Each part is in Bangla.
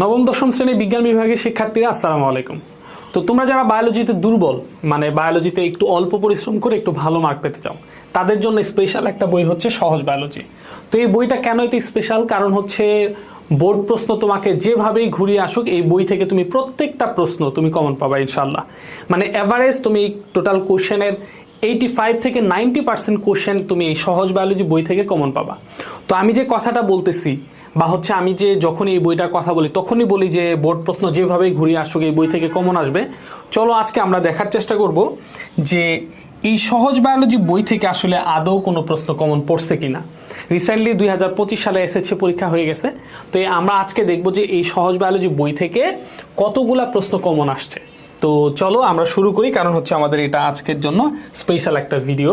নবম, দশম শ্রেণি বিজ্ঞান বিভাগের শিক্ষার্থীরা, আসসালামু আলাইকুম। তো তোমরা যারা বায়োলজিতে দুর্বল মানে বায়োলজিতে একটু অল্প পরিশ্রম করে একটু ভালো মার্ক পেতে চাও, তাদের জন্য স্পেশাল একটা বই হচ্ছে সহজ বায়োলজি। তো এই বইটা কেন এটি স্পেশাল কারণ হচ্ছে বোর্ড প্রশ্ন তোমাকে যেভাবেই ঘুরিয়ে আসুক, এই বই থেকে তুমি প্রত্যেকটা প্রশ্ন তুমি কমন পাবা ইনশাল্লাহ মানে এভারেজ তুমি টোটাল কোশ্চেনের এইটি ফাইভ থেকে নাইনটি পার্সেন্ট কোশ্চেন তুমি এই সহজ বায়োলজি বই থেকে কমন পাবা। তো আমি যে কথাটা বলতেছি বা হচ্ছে আমি যে যখন এই বইটার কথা বলি, তখনই বলি যে বোর্ড প্রশ্ন যেভাবেই ঘুরিয়ে আসুক এই বই থেকে কমন আসবে। চলো আজকে আমরা দেখার চেষ্টা করব যে এই সহজ বায়োলজি বই থেকে আসলে আদৌ কোনো প্রশ্ন কমন পড়ছে কিনা। রিসেন্টলি দুই হাজার পঁচিশ সালে এসএসসি পরীক্ষা হয়ে গেছে। তো আমরা আজকে দেখব যে এই সহজ বায়োলজি বই থেকে কতগুলা প্রশ্ন কমন আসছে। তো চলো আমরা শুরু করি, কারণ হচ্ছে আমাদের এটা আজকের জন্য স্পেশাল একটা ভিডিও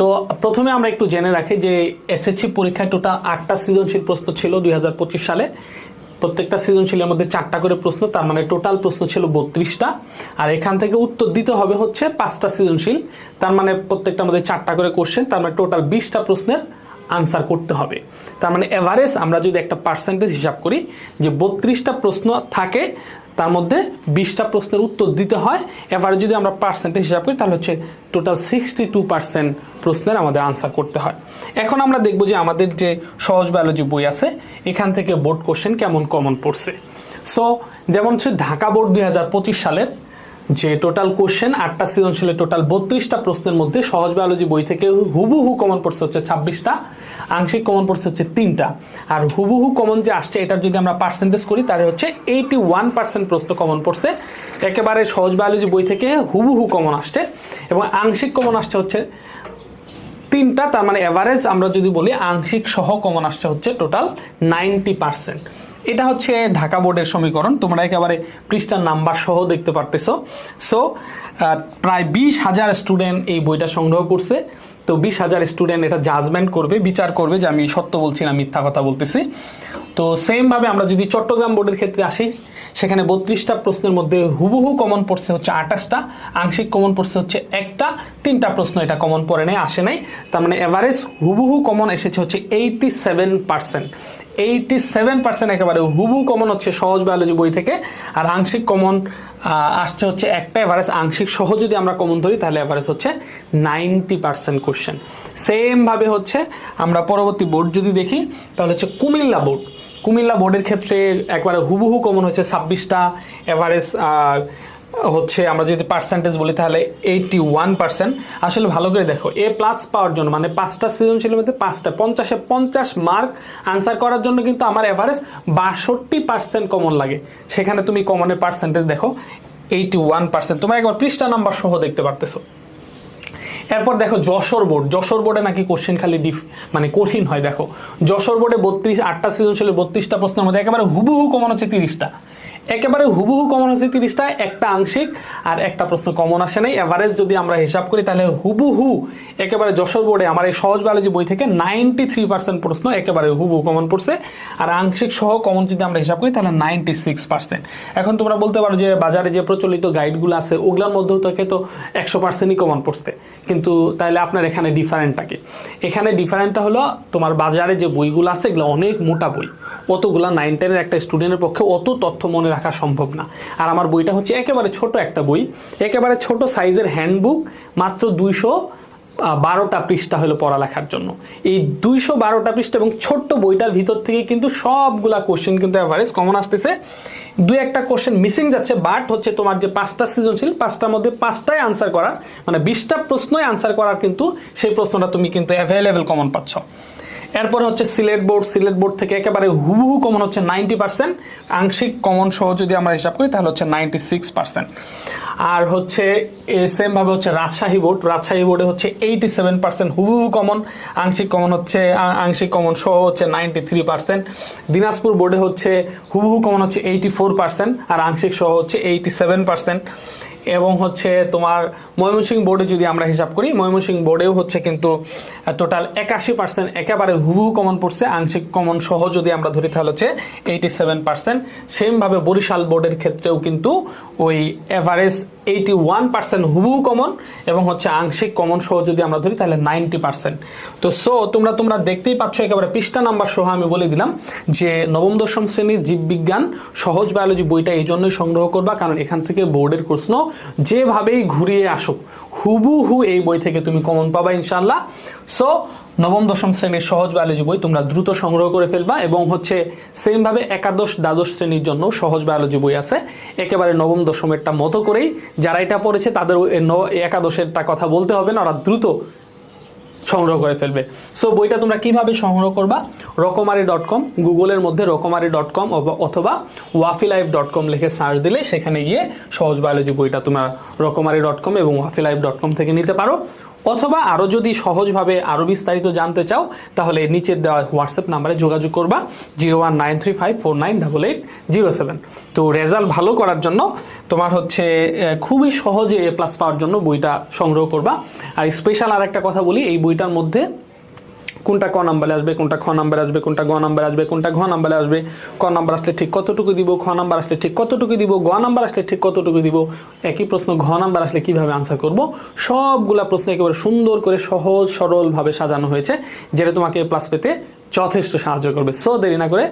তো প্রথমে আমরা একটু জেনে রাখি যে এসএসসি পরীক্ষায় টোটাল আটটা সৃজনশীল প্রশ্ন ছিল দুই হাজার পঁচিশ সালে। প্রত্যেকটা সৃজনশীলের মধ্যে চারটা করে প্রশ্ন, তার মানে টোটাল প্রশ্ন ছিল বত্রিশটা। আর এখান থেকে উত্তর দিতে হবে হচ্ছে পাঁচটা সৃজনশীল, তার মানে প্রত্যেকটা মধ্যে চারটা করে কোশ্চেন তার মানে টোটাল বিশটা প্রশ্নের আনসার করতে হবে। তার মানে এভারেজ আমরা যদি একটা পার্সেন্টেজ হিসাব করি, যে বত্রিশটা প্রশ্ন থাকে তার মধ্যে বিশটা প্রশ্নের উত্তর দিতে হয়। এবারে যদি আমরা পার্সেন্টেজ হিসাব করি, তাহলে হচ্ছে টোটাল সিক্সটি টু পার্সেন্ট প্রশ্নের আমাদের আনসার করতে হয়। এখন আমরা দেখব যে আমাদের যে সহজ বায়োলজি বই আছে, এখান থেকে বোর্ড কোশ্চেন কেমন কমন পড়ছে। সো যেমন হচ্ছে ঢাকা বোর্ড দুই হাজার পঁচিশ সালের যে টোটাল কোশ্চেন আটটা সৃজনশীলের টোটাল বত্রিশটা প্রশ্নের মধ্যে সহজ বায়োলজি বই থেকে হুবহু কমন পড়ছে হচ্ছে ছাব্বিশটা, আংশিক কমন পড়ছে হচ্ছে তিনটা। আর হুবহু কমন যে আসছে, এটার যদি আমরা পার্সেন্টেজ করি, তাহলে হচ্ছে এইটি ওয়ান পার্সেন্ট প্রশ্ন কমন পড়ছে একেবারে সহজ বায়োলজি বই থেকে হুবহু কমন আসছে। এবং আংশিক কমন আসছে হচ্ছে তিনটা, তার মানে এভারেজ আমরা যদি বলি, আংশিক সহ কমন আসছে হচ্ছে টোটাল নাইনটি পার্সেন্ট এটা হচ্ছে ঢাকা বোর্ডের সমীকরণ। তোমরা একেবারে পৃষ্ঠার নাম্বার সহ দেখতে পারতেছো। সো প্রায় বিশ হাজার স্টুডেন্ট এই বইটা সংগ্রহ করছে। তো বিশ হাজার স্টুডেন্ট এটা জাজমেন্ট করবে, বিচার করবে যে আমি সত্য বলছি না মিথ্যা কথা বলতেছি। তো সেমভাবে আমরা যদি চট্টগ্রাম বোর্ডের ক্ষেত্রে আসি, সেখানে বত্রিশটা প্রশ্নের মধ্যে হুবহু কমন পড়ছে হচ্ছে আঠাশটা, আংশিক কমন পড়ছে হচ্ছে একটা, তিনটা প্রশ্ন এটা কমন পড়ে নাই, আসে নাই। তার মানে এভারেজ হুবহু কমন এসেছে হচ্ছে eighty seven percent eighty seven percent একেবারে হুবহু কমন হচ্ছে সহজ বায়োলজি বই থেকে। আর আংশিক কমন আসছে হচ্ছে একটা এভারেজ আংশিক সহ যদি আমরা কমন ধরি, তাহলে এভারেজ হচ্ছে নাইনটি পার্সেন্ট কোশ্চেন সেমভাবে হচ্ছে আমরা পরবর্তী বোর্ড যদি দেখি, তাহলে হচ্ছে কুমিল্লা বোর্ড কুমিল্লা বোর্ডের ক্ষেত্রে একবারে হুবহু কমন হয়েছে ছাব্বিশটা এভারেজ হচ্ছে আমরা যদি পার্সেন্টেজ বলি তাহলে এইটি ওয়ান পার্সেন্ট আসলে ভালো করে দেখো এ প্লাস পাওয়ার জন্য মানে পাঁচটা সৃজনশীলের মধ্যে পাঁচটা, পঞ্চাশে পঞ্চাশ মার্ক আনসার করার জন্য কিন্তু আমার এভারেজ বাষট্টি পার্সেন্ট কমন লাগে। সেখানে তুমি কমনের পার্সেন্টেজ দেখো এইটি ওয়ান পার্সেন্ট তোমরা একবার পৃষ্ঠা নাম্বার সহ দেখতে পারতেছো। এরপর দেখো, যশোর বোর্ড যশোর বোর্ডে নাকি কোশ্চেন খালি ডিফ মানে কঠিন হয়, দেখো। যশোর বোর্ডে বত্রিশ, আটটা সৃজনশীল বত্রিশটা প্রশ্নের মধ্যে একেবারে হুবহু কমন হচ্ছে তিরিশটা। একেবারে হুবহু কমন আছে তিরিশটা, একটা আংশিক আর একটা প্রশ্ন কমন আসে নাই। এভারেজ যদি আমরা হিসাব করি, তাহলে হুবহু একেবারে যশোর বোর্ডে আমার এই সহজ বায়োলজি বই থেকে নাইনটি থ্রি পার্সেন্ট প্রশ্ন একেবারে হুবহু কমন পড়ছে। আর আংশিক সহ কমন যদি আমরা হিসাব করি, তাহলে নাইনটি সিক্স পার্সেন্ট এখন তোমরা বলতে পারো যে বাজারে যে প্রচলিত গাইডগুলো আছে, ওগুলোর মধ্যেও থেকে তো একশো পার্সেন্টই কমন পড়ছে। কিন্তু তাহলে আপনার এখানে ডিফারেন্টটা কি? এখানে ডিফারেন্টটা হলো তোমার বাজারে যে বইগুলো আছে, এগুলো অনেক মোটা বই। অতগুলা নাইন টেনের একটা স্টুডেন্টের পক্ষে অত তথ্য মনে রাখা সম্ভব না। আর আমার বইটা হচ্ছে একেবারে ছোট একটা বই। একেবারে ছোট সাইজের হ্যান্ডবুক, মাত্র দুইশো বারোটা পৃষ্ঠা হলো পড়ালেখার জন্য। এই দুইশো বারোটা পৃষ্ঠা এবং ছোট্ট বইটার ভিতর থেকে কিন্তু সবগুলা কোশ্চেন কিন্তু অ্যাভারেজ কমন আসতেছে। দুই একটা কোশ্চেন মিসিং যাচ্ছে বাট হচ্ছে তোমার যে পাঁচটা সৃজনশীল, পাঁচটার মধ্যে পাঁচটাই আনসার করার মানে বিশটা প্রশ্নই আনসার করার কিন্তু সেই প্রশ্নটা তুমি কিন্তু অ্যাভেলেবেল কমন পাচ্ছ। এরপর হচ্ছে সিলেট বোর্ড সিলেট বোর্ড থেকে একেবারে হুবহু কমন হচ্ছে নাইনটি পার্সেন্ট আংশিক কমন সহ যদি আমরা হিসাব করি, তাহলে হচ্ছে নাইনটি সিক্স পার্সেন্ট আর হচ্ছে সেম ভাবে হচ্ছে রাজশাহী বোর্ড, রাজশাহী বোর্ডে হচ্ছে এইটি সেভেন পার্সেন্ট হুবহু কমন আংশিক কমন হচ্ছে আংশিক কমন সহ হচ্ছে নাইনটি থ্রি পার্সেন্ট দিনাজপুর বোর্ডে হচ্ছে হুবহু কমন হচ্ছে এইটি ফোর পার্সেন্ট আর আংশিক সহ হচ্ছে এইটি সেভেন পার্সেন্ট এবং হচ্ছে তোমার ময়মনসিংহ বোর্ডে যদি আমরা হিসাব করি, ময়মনসিংহ বোর্ডেও হচ্ছে কিন্তু টোটাল একাশি পার্সেন্ট একেবারে হুবহু কমন পড়ছে, আংশিক কমন সহ যদি আমরা ধরি তাহলে হচ্ছে এইটি সেভেন পার্সেন্ট সেমভাবে বরিশাল বোর্ডের ক্ষেত্রেও কিন্তু ওই এভারেজ এইটি ওয়ান পার্সেন্ট হুবহু কমন এবং হচ্ছে আংশিক কমন সহ যদি আমরা ধরি, তাহলে নাইনটি পার্সেন্ট তো সো তোমরা তোমরা দেখতেই পাচ্ছ একেবারে পৃষ্ঠা নাম্বার সহ আমি বলে দিলাম যে নবম, দশম শ্রেণির জীববিজ্ঞান সহজ বায়োলজি বইটা এই জন্যই সংগ্রহ করবা, কারণ এখান থেকে বোর্ডের প্রশ্ন, যেভাবেই ঘুরিয়ে আসুক, হুবহু এই বই থেকে তুমি কমন পাবা ইনশাল্লাহ সো নবম, দশম শ্রেণির সহজ বায়োলজি বই তোমরা দ্রুত সংগ্রহ করে ফেলবা এবং হচ্ছে সেমভাবে একাদশ, দ্বাদশ শ্রেণির জন্য সহজ বায়োলজি বই আছে। একেবারে নবম, দশমেরটা মতো করেই যারা এটা পড়েছে তাদের একাদশেরটা কথা বলতে হবে না, ওরা দ্রুত সংগ্রহ করে ফেলবে। সো বইটা তোমরা কীভাবে সংগ্রহ করবা? রকমারি ডট কম গুগলের মধ্যে রকমারি ডট কম অথবা ওয়াফি লাইভ ডট কম লিখে সার্চ দিলে সেখানে গিয়ে সহজ বায়োলজি বইটা তোমরা রকমারি ডট কম এবং ওয়াফি লাইভ ডট কম থেকে নিতে পারো। অথবা আরও যদি সহজভাবে আরও বিস্তারিত জানতে চাও, তাহলে নিচের দেওয়া হোয়াটসঅ্যাপ নাম্বারে যোগাযোগ করবা zero one nine three five four nine double eight zero seven তো রেজাল্ট ভালো করার জন্য তোমার হচ্ছে খুবই সহজে এ প্লাস পাওয়ার জন্য বইটা সংগ্রহ করবা। আর স্পেশাল আর একটা কথা বলি, এই বইটার মধ্যে কোনটা ক নাম্বারে আসবে, কোনটা খ নাম্বারে আসবে, কোনটা গ নাম্বারে আসবে, কোনটা ঘ নাম্বারে আসবে, ক নাম্বার আসলে ঠিক কতটুকু দিব, খ নাম্বার আসলে ঠিক কতটুকু দিব, গ নাম্বার আসলে ঠিক কতটুকু দিব, একই প্রশ্ন ঘ নাম্বার আসলে কীভাবে আনসার করব? সবগুলা প্রশ্ন একেবারে সুন্দর করে সহজ সরলভাবে সাজানো হয়েছে, যেটা তোমাকে প্লাস পেতে যথেষ্ট সাহায্য করবে। সো দেরি না করে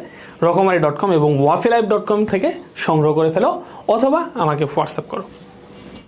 রকমারি ডট কম এবং ওয়াফি লাইভ ডট কম থেকে সংগ্রহ করে ফেলো, অথবা আমাকে হোয়াটসঅ্যাপ করো।